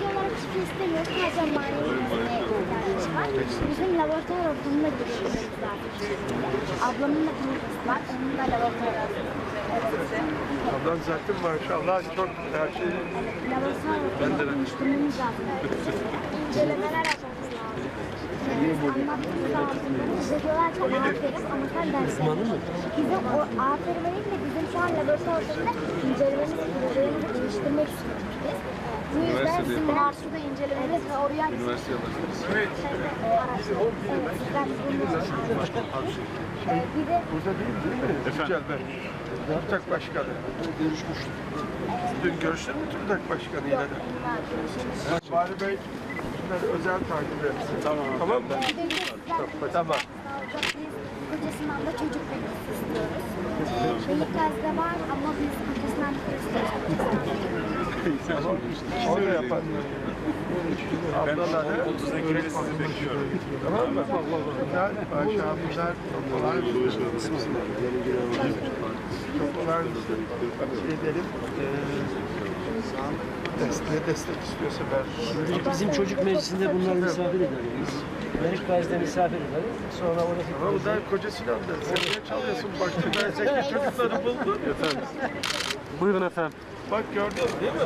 yok. Sadece manevi ihtiyaç var. Bizim laboratuvar ortamına giriyoruz zaten. Ablamın da projesi var. Onun da laboratuvar ortamı. Ablan zaten maşallah çok her şey Laboratuvar ortamını oluşturmamız lazım. İncelemeler yapmamız lazım. Evet, anlattığımız lazım. Bize diyorlar ki aferin ama sen ders Bizim o aferin de bizim şu an laboratuvar ortamında incelememiz, projelerimizi geliştirmek istiyoruz. Bu yüzden sizin Mars'ta incelemeniz ve oraya Üniversite alacağız. Evet, bir de burada değil değil mi? Efendim. ben. TÜRTAK Başkanı. Görüşmüştük. Dün görüştün mü TÜRTAK Başkanı'yla da? Vali Bey bunları özel takip etsin. Tamam. Tamam mı? Tamam. Kocasından da çocuk bekçisi istiyoruz. Ee, Beylikdüzü'de var ama biz kocasından Tamam. Onu yapan ablaları 30 Ekim'de sizi bekliyorum. Tamam mı? Olağanüstü. Çok olağanüstü. Şey edelim. Ee, desteğe destek istiyorsa ben. Şimdilik bizim çocuk meclisinde bunları misafir ederiz. Melik Gazi'de misafir ederiz. Sonra oradaki Ama bu da kocasıyla da. Sen niye çalıyorsun? Bak ben zeki çocukları buldum. Buyurun efendim. Bak gördün değil mi?